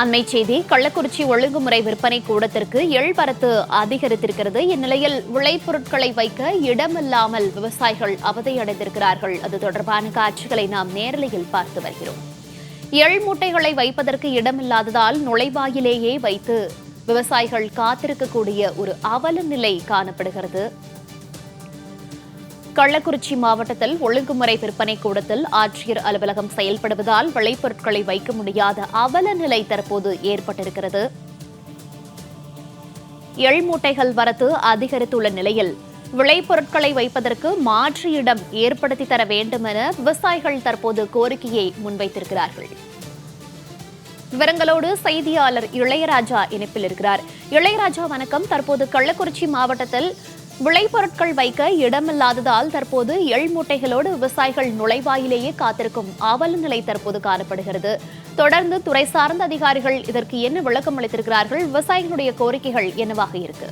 அண்மை செய்தி கள்ளக்குறிச்சி ஒழுங்குமுறை விற்பனை கூடத்திற்கு எள்பரத்து அதிகரித்திருக்கிறது. இந்நிலையில் விளைபொருட்களை வைக்க இடமில்லாமல் விவசாயிகள் அவதியடைந்திருக்கிறார்கள். அது தொடர்பான காட்சிகளை நாம் நேரலையில் பார்த்து வருகிறோம். எள் மூட்டைகளை வைப்பதற்கு இடமில்லாததால் நுழைவாயிலேயே வைத்து விவசாயிகள் காத்திருக்கக்கூடிய ஒரு அவல நிலை காணப்படுகிறது. கள்ளக்குறிச்சி மாவட்டத்தில் ஒழுங்குமுறை விற்பனை கூடத்தில் ஆட்சியர் அலுவலகம் செயல்படுவதால் விளைபொருட்களை வைக்க முடியாத அவல நிலை தற்போது ஏற்பட்டிருக்கிறது. எள் மூட்டைகள் வரத்து அதிகரித்துள்ள நிலையில் விளைபொருட்களை வைப்பதற்கு மாற்று இடம் ஏற்படுத்தி தர வேண்டும் என விவசாயிகள் தற்போது கோரிக்கையை முன்வைத்திருக்கிறார்கள். விவரங்களோடு செய்தியாளர் இளையராஜா இணைப்பில் இருக்கிறார். இளையராஜா வணக்கம். தற்போது கள்ளக்குறிச்சி மாவட்டத்தில் விளைபொருட்கள் வைக்க இடமில்லாததால் தற்போது எள் மூட்டைகளோடு விவசாயிகள் நுழைவாயிலேயே காத்திருக்கும் அவல நிலை தற்போது காணப்படுகிறது. தொடர்ந்து துறை சார்ந்த அதிகாரிகள் இதற்கு என்ன விளக்கம் அளித்திருக்கிறார்கள்? விவசாயிகளுடைய கோரிக்கைகள் என்னவாக இருக்கு?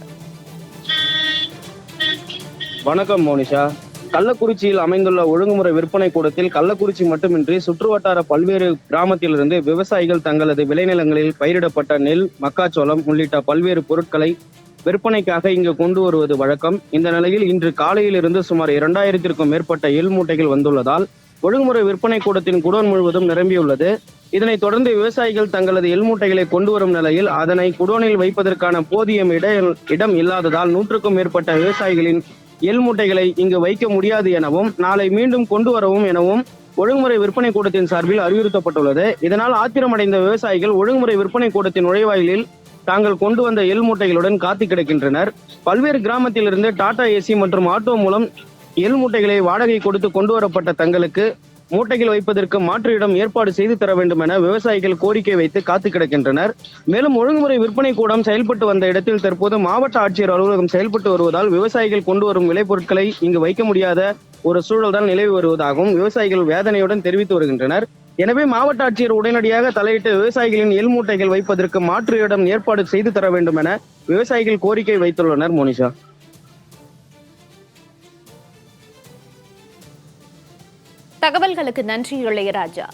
வணக்கம் மோனிஷா. கள்ளக்குறிச்சியில் அமைந்துள்ள ஒழுங்குமுறை விற்பனை கூடத்தில் கள்ளக்குறிச்சி மட்டுமின்றி சுற்றுவட்டார பல்வேறு கிராமத்திலிருந்து விவசாயிகள் தங்களது விளைநிலங்களில் பயிரிடப்பட்ட நெல் மக்காச்சோளம் உள்ளிட்ட பல்வேறு பொருட்களை விற்பனைக்காக இங்கு கொண்டு வருவது வழக்கம். இந்த நிலையில் இன்று காலையிலிருந்து சுமார் இரண்டாயிரத்திற்கும் மேற்பட்ட எள் மூட்டைகள் வந்துள்ளதால் ஒழுங்குமுறை விற்பனை கூடத்தின் குடோன் முழுவதும் நிரம்பியுள்ளது. இதனைத் தொடர்ந்து விவசாயிகள் தங்களது எள் மூட்டைகளை கொண்டு வரும் நிலையில் அதனை குடோனில் வைப்பதற்கான போதிய இட இடம் இல்லாததால் நூற்றுக்கும் மேற்பட்ட விவசாயிகளின் எள் மூட்டைகளை இங்கு வைக்க முடியாது எனவும் நாளை மீண்டும் கொண்டு வரவும் எனவும் ஒழுங்குமுறை விற்பனை கூடத்தின் சார்பில் அறிவுறுத்தப்பட்டுள்ளது. இதனால் ஆத்திரமடைந்த விவசாயிகள் ஒழுங்குமுறை விற்பனை கூடத்தின் நுழைவாயிலில் தாங்கள் கொண்டு வந்த எல் மூட்டைகளுடன் காத்து கிடக்கின்றனர். பல்வேறு கிராமத்திலிருந்து டாடா ஏசி மற்றும் ஆட்டோ மூலம் எல் மூட்டைகளை வாடகை கொடுத்து கொண்டு வரப்பட்ட தங்களுக்கு மூட்டைகள் வைப்பதற்கு மாற்று இடம் ஏற்பாடு செய்து தர வேண்டும் என விவசாயிகள் கோரிக்கை வைத்து காத்து கிடக்கின்றனர். மேலும் ஒழுங்குமுறை விற்பனை கூடம் செயல்பட்டு வந்த இடத்தில் தற்போது மாவட்ட ஆட்சியர் அலுவலகம் செயல்பட்டு வருவதால் விவசாயிகள் கொண்டு வரும் விளைபொருட்களை இங்கு வைக்க முடியாத ஒரு சூழல் தான் நிலவி வருவதாகவும் விவசாயிகள் வேதனையுடன் தெரிவித்து வருகின்றனர். எனவே மாவட்ட ஆட்சியர் உடனடியாக தலையிட்டு விவசாயிகளின் எள் மூட்டைகள் வைப்பதற்கு மாற்று இடம் ஏற்பாடு செய்து தர வேண்டும் என விவசாயிகள் கோரிக்கை வைத்துள்ளனர் மோனிஷா. தகவல்களுக்கு நன்றி இளையராஜா.